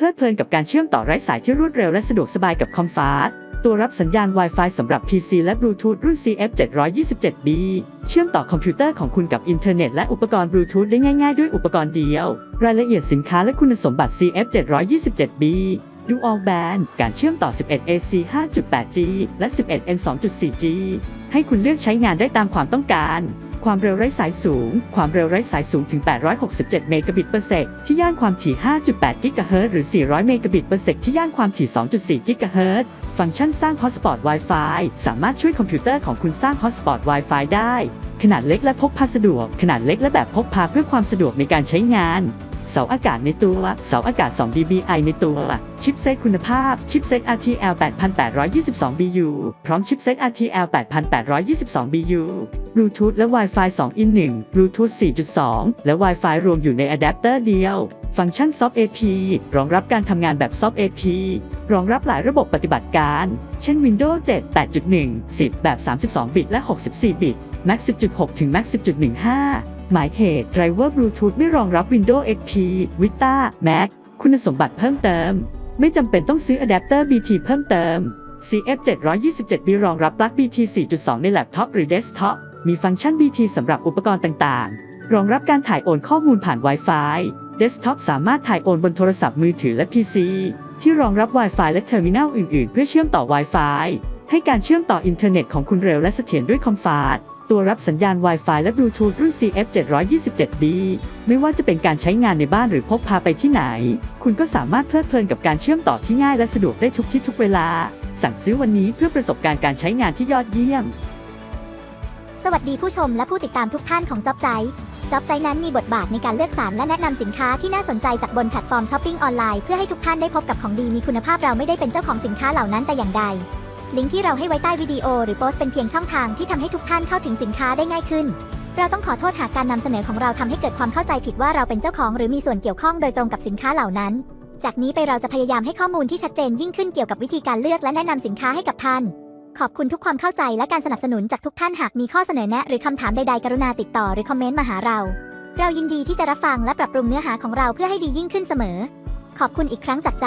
เพลิดเพลินกับการเชื่อมต่อไร้สายที่รวดเร็วและสะดวกสบายกับคอมฟาสตัวรับสัญญาณ Wi-Fi สำหรับ PC และ Bluetooth รุ่น CF727B เชื่อมต่อคอมพิวเตอร์ของคุณกับอินเทอร์เน็ตและอุปกรณ์ Bluetooth ได้ง่ายๆ ด้วยอุปกรณ์เดียว รายละเอียดสินค้าและคุณสมบัติ CF727B Dual Band การเชื่อมต่อ 11AC 5.8G และ 11N 2.4G ให้คุณเลือกใช้งานได้ตามความต้องการ ความเร็วไร้สายสูง ความเร็วไร้สายสูงถึง 867 เมกะบิตเปอร์เซกที่ย่านความถี่ 5.8 กิกะเฮิรตซ์หรือ 400 เมกะบิตเปอร์เซกที่ย่านความถี่ 2.4 กิกะเฮิรตซ์ฟังก์ชันสร้าง Hotspot Wi-Fi สามารถช่วยคอมพิวเตอร์ของคุณสร้าง Hotspot Wi-Fi ได้ ขนาดเล็กและพกพาสะดวก ขนาดเล็กและแบบพกพาเพื่อความสะดวกในการใช้งาน เสาอากาศในตัว เสาอากาศ 2 dBi ในตัว ชิปเซตคุณภาพ ชิปเซต RTL 8822 BU พร้อมชิปเซต RTL 8822 BU Bluetooth และ Wi-Fi 2 in 1 Bluetooth 4.2 และ Wi-Fi รวมอยู่ในอะแดปเตอร์เดียว ฟังก์ชัน Soft AP รองรับการทำงานแบบ Soft AP รองรับหลายระบบปฏิบัติการ เช่น Windows 7 8.1 10 แบบ 32 บิต และ 64 บิต Mac 10.6 ถึง Mac 10.15 หมายเหตุ Driver Bluetooth ไม่รองรับ Windows XP Vista Mac คุณสมบัติเพิ่มเติม ไม่จำเป็นต้องซื้ออะแดปเตอร์ BT เพิ่มเติม CF727B รองรับปลั๊ก BT 4.2 ในแล็ปท็อปหรือเดสก์ท็อป มีฟังก์ชัน BT สำหรับอุปกรณ์ต่างๆ รองรับการถ่ายโอนข้อมูลผ่าน Wi-Fi เดสก์ท็อปสามารถถ่ายโอนบนโทรศัพท์มือถือและ PC ที่รองรับ Wi-Fi และเทอร์มินัลอื่นๆ เพื่อเชื่อมต่อ Wi-Fi ให้การเชื่อมต่ออินเทอร์เน็ตของคุณเร็วและเสถียรด้วยคอมฟาร์ต ตัวรับสัญญาณ Wi-Fi และ Bluetooth รุ่น CF727B ไม่ว่าจะเป็นการใช้งานในบ้านหรือพกพาไปที่ไหน คุณก็สามารถเพลิดเพลินกับการเชื่อมต่อที่ง่ายและสะดวกได้ทุกที่ทุกเวลา สั่งซื้อวันนี้เพื่อประสบการณ์การใช้งานที่ยอดเยี่ยม สวัสดีผู้ชมและผู้ติดตามทุกท่านของจ็อบใจจ็อบใจนั้นมีบทบาทในการเลือกสรรและแนะนำสินค้าที่น่าสนใจจากบนแพลตฟอร์มช้อปปิ้งออนไลน์เพื่อให้ทุกท่านได้พบกับของดีมีคุณภาพเราไม่ได้เป็นเจ้าของสินค้าเหล่านั้นแต่อย่างใด ลิงก์ที่เราให้ไว้ใต้วิดีโอหรือโพสต์เป็นเพียงช่องทางที่ทำให้ทุกท่านเข้าถึงสินค้าได้ง่ายขึ้น เราต้องขอโทษหากการนำเสนอของเราทำให้เกิดความเข้าใจผิดว่าเราเป็นเจ้าของหรือมีส่วนเกี่ยวข้องโดยตรงกับสินค้าเหล่านั้น จากนี้ไปเราจะพยายามให้ข้อมูลที่ชัดเจนยิ่งขึ้นเกี่ยวกับวิธีการเลือกและแนะนำสินค้าให้กับท่าน ขอบคุณทุกความเข้าใจและการสนับสนุนจากทุกท่านหากมีข้อเสนอแนะ หรือคำถามใดๆกรุณาติดต่อหรือคอมเมนต์มาหาเรา เรายินดีที่จะรับฟังและปรับปรุงเนื้อหาของเราเพื่อให้ดียิ่งขึ้นเสมอ ขอบคุณอีกครั้งจากใจ